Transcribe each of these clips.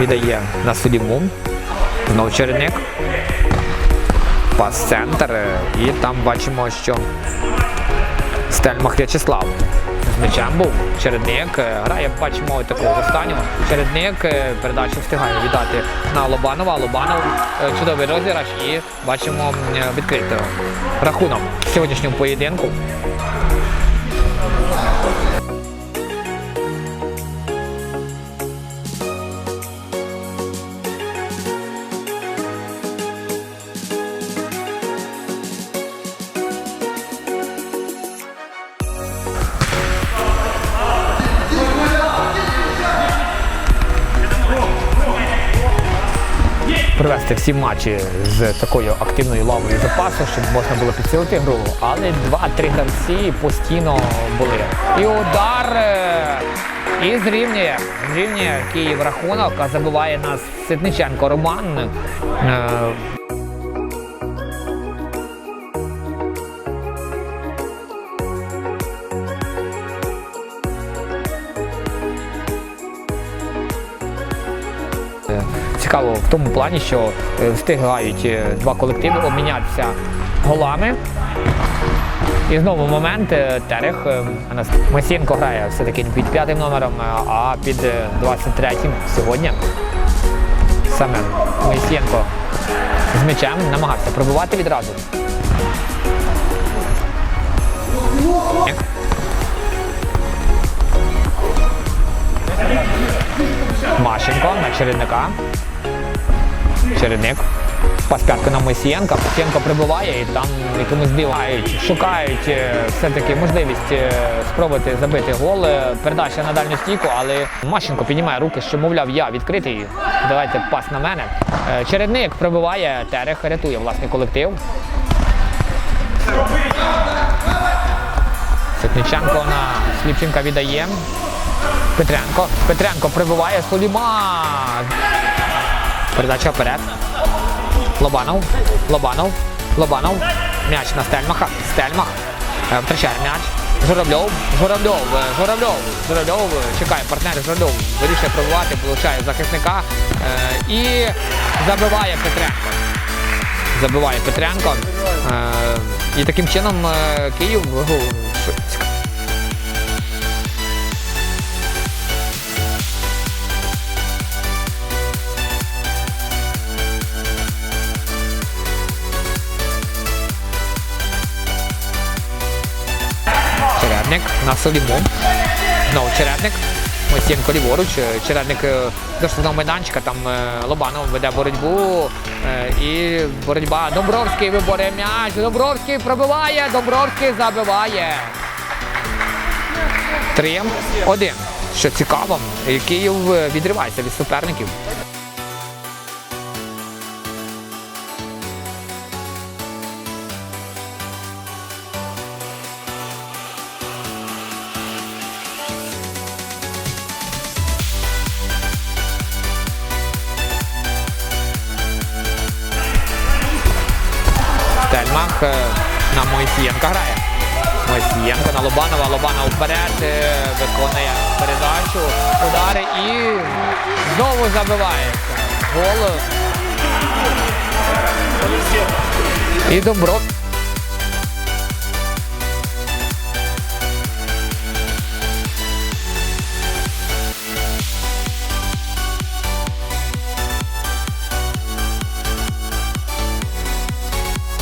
віддає на Суліму. Знову чередник. Пас центр. І там бачимо, що Стельмах В'ячеслав. З м'ячем був чередник. е, Грає, бачимо такого останнього. Чередник е, передачу встигає віддати на Лобанова. Лобанов е, чудовий розіграш і бачимо відкритий рахунок в сьогоднішньому поєдинку. Провести всі матчі з такою активною лавою запасу, щоб можна було підсилити гру. Але два-три гравці постійно були. І удар е, і зрівнює. Зрівнює Київ рахунок, а забуває нас Ситниченко Роман. Цікаво в тому плані, що е, встигають е, два колективи обмінятися голами. І знову момент е, Терех Масєнко грає все-таки під п'ятим номером, а під е, 23-м сьогодні. Саме Моїсєнко з м'ячем намагався пробивати відразу. Машенко на чередника. Чередник. Пас п'ятку на Мосієнка. Мосієнко прибуває і там якимось дивають, шукають е, все-таки можливість е, спробувати забити гол. Е, Передача на дальню стійку, але Машенко піднімає руки, що, мовляв, я відкритий. Давайте пас на мене. Чередник прибиває, Терех рятує власний колектив. Ситниченко на Сліпченка віддає. Петренко. Петренко прибиває Суліма. Передача вперед. Лобанов. Лобанов. Лобанов. М'яч на Стельмаха. Стельмах. Е, Втрачає м'яч. Журавльов. Журавльов. е, Журавльов. Журавльов. Чекає партнер Журавльов. Вирішує пробивати, получає захисника. е, І забиває Петренко. Забиває Петренко. І таким чином Київ. Що цікаво. Чередник на Соліму. Знову чередник. Чередник е, майданчика. Там е, Лобанов веде боротьбу. Е, І боротьба. Добровський виборює м'яч. Добровський пробиває. Добровський забиває. 3-1. Що цікаво, Київ е, відривається від суперників. Стельмах е, на Мойсієнка грає. Мойсієнко на Лобанова. Лобанов вперед е, виконує передачу, удари і знову забивається. Гол. І добро.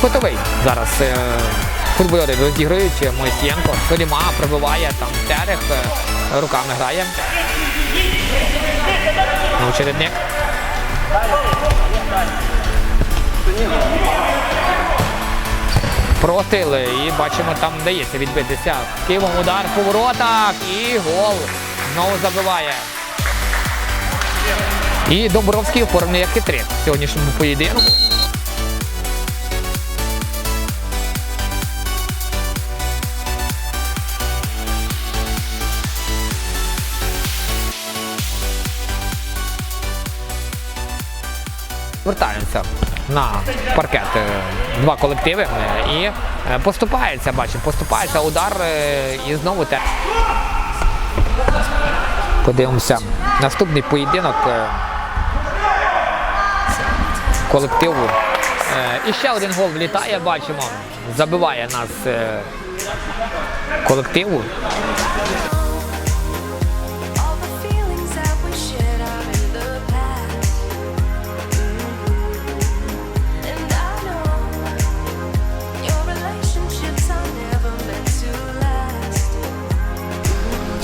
Котовий. Зараз е, футболери розігрують Мойсієнко. Соліма пробиває там Терех, е, руками грає. Ну, чередник. Простріли і бачимо, там вдається відбитися. Києвом удар по воротах і гол. Знову забиває. І Домбровський оформлює хитрик в сьогоднішньому поєдинку. Вертаються на паркет два колективи е, і е, поступається, бачимо, поступається удар е, і знову те. Подивимося. Наступний поєдинок. колективу. І ще один гол влітає, бачимо. Забиває нас колективу.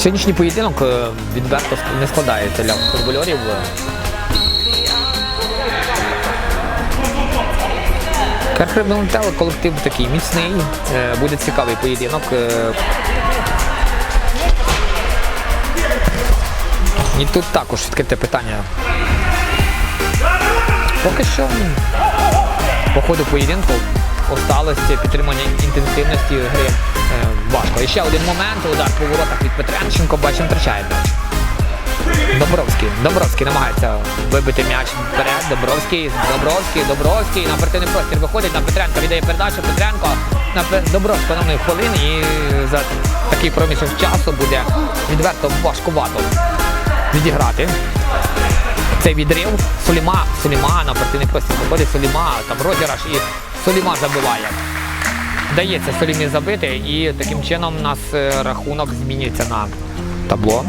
Сьогоднішній поєдинок е, відверто не складається для футбольорів. Керхребнутел колектив такий міцний, е, буде цікавий поєдинок. е. І тут також відкрите питання. Поки що по ходу поєдинку осталось підтримання інтенсивності гри е, важко. І ще один момент, удар по воротах від Петренченко, бачимо, втрачає м'яч. Добровський. Добровський намагається вибити м'яч вперед. Добровський, Добровський, Добровський. На партийний простір виходить на Петренка, віддає передачу. Петренко на Добровського на хвилин і за такий проміжок часу буде відверто важкувато відіграти. Цей відрив Суліма, Суліма на партийний простір виходить Суліма, там розіграш і Суліма забиває. Вдається Солімі забити і таким чином у нас е, рахунок змінюється на табло.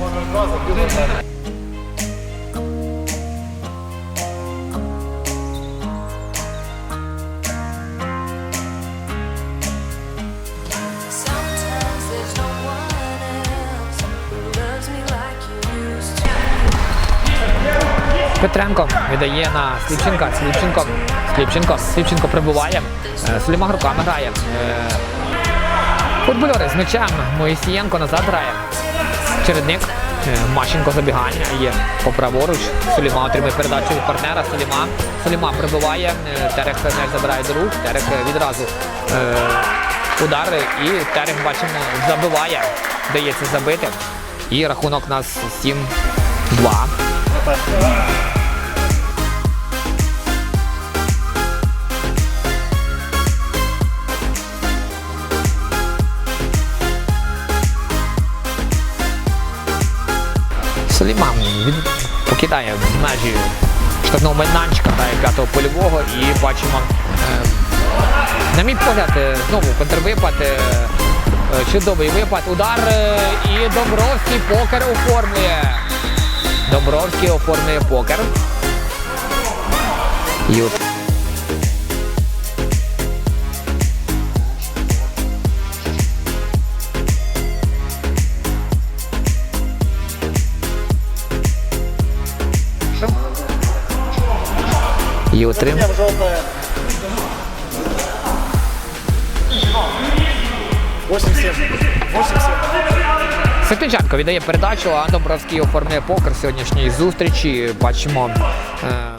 Петренко віддає на Сліпченка. Сліпченко. Сліпченко. Сліпченко прибуває. Е, Суліма руками грає. Е, Футбольори з м'ячем. Моїсієнко назад грає. Чередник. Е, Мащенко забігання є по праворуч. Суліма отримує передачу від партнера. Суліма. Суліма прибиває. Е, Терех м'яч забирає до рук. Терех е, відразу е, удар. І Терех бачимо забиває. Вдається забити. І рахунок у нас 7-2. Соліман він покидає межі штрафного майданчика та п'ятого польового і бачимо, е, на мій погляд, е, знову контрвипад, е, чудовий випад, удар і Добровський покер оформлює. Добровський оформлює покер. І от і отримав. желтая. 87. 87. Сертиченко віддає передачу, а Добровський оформлює покер сьогоднішньої зустрічі. Бачимо. е,